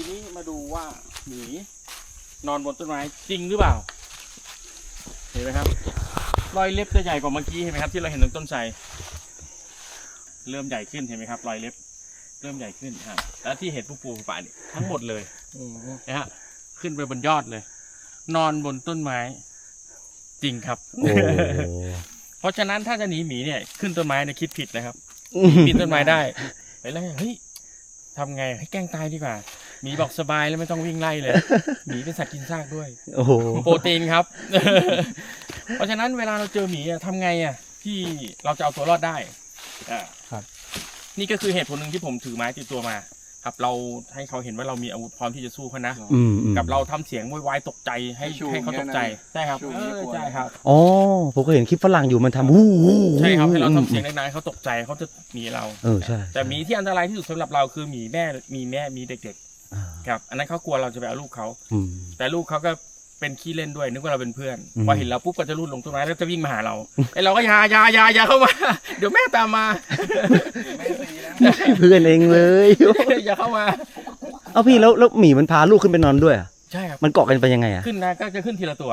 ทีนี้มาดูว่าหมีนอนบนต้นไม้จริงหรือเปล่า เห็นไหมครับ รอยเล็บจะใหญ่กว่าเมื่อกี้เห็นไหมครับ ที่เราเห็นตรงต้นไทรเริ่มใหญ่ขึ้นเห็นไหมครับ รอยเล็บ เริ่มใหญ่ขึ้นครับแล้วที่เห็นปูปูป่าเนี่ยทั้งหมดเลยนะฮะขึ้นไปบนยอดเลย นอนบนต้นไม้ จริงครับโอ้เพราะฉะนั้นถ้าจะหนีหมีเนี่ย ขึ้นต้นไม้เนี่ยคิดผิดนะครับปีนต้นไม้ได้ไปแล้วเฮ้ยทำไงให้แกล้งตายดีกว่า หมีบอกสบายแล้วไม่ต้องวิ่งไล่เลยหมีเป็นสัตว์กินซากด้วย โอ้โหโปรตีนครับ เพราะฉะนั้นเวลาเราเจอหมีอะทำไงอะที่เราจะเอาตัวรอดได้อ่าครับ นี่ก็คือเหตุผลหนึ่งที่ผมถือไม้ติดตัวมา ครับ เราให้เขาเห็นว่าเรามีอาวุธพร้อมที่จะสู้เขานะ อืมอืมกับเราทำเสียงโวยวายตกใจให้ชูให้เขาตกใจแค่นั้นใช่ครับชูเออไม่กลัวใช่ครับ อ๋อผมก็เห็นคลิปฝรั่งอยู่มันทำวู้วู้ใช่ครับให้เราอืมทำเสียงดังๆให้เขาตกใจเขาจะหนีเรา เออใช่แต่หมีที่อันตรายที่สุดสำหรับเราคือหมีแม่มีแม่มีเด็กอ่าๆ ครับอันนั้นเขากลัวเราจะไปเอาลูกเขาอืม แต่ลูกเขาก็เป็นขี้เล่นด้วยนึกว่าเราเป็นเพื่อนอืม พอเห็นเราปุ๊บก็จะรูดลงต้นไม้แล้วจะวิ่งมาหาเราไอเราก็อยาอยาอยาอยาเข้ามา เดี๋ยวแม่ตามมา ไม่ตีนะเพื่อนเองเลย อย่าเข้ามา เอาพี่แล้วแล้วหมีมันพาลูกขึ้นไปนอนด้วยอะใช่ครับมันเกาะกันไปยังไงอะขึ้นนะก็จะขึ้นทีละตัว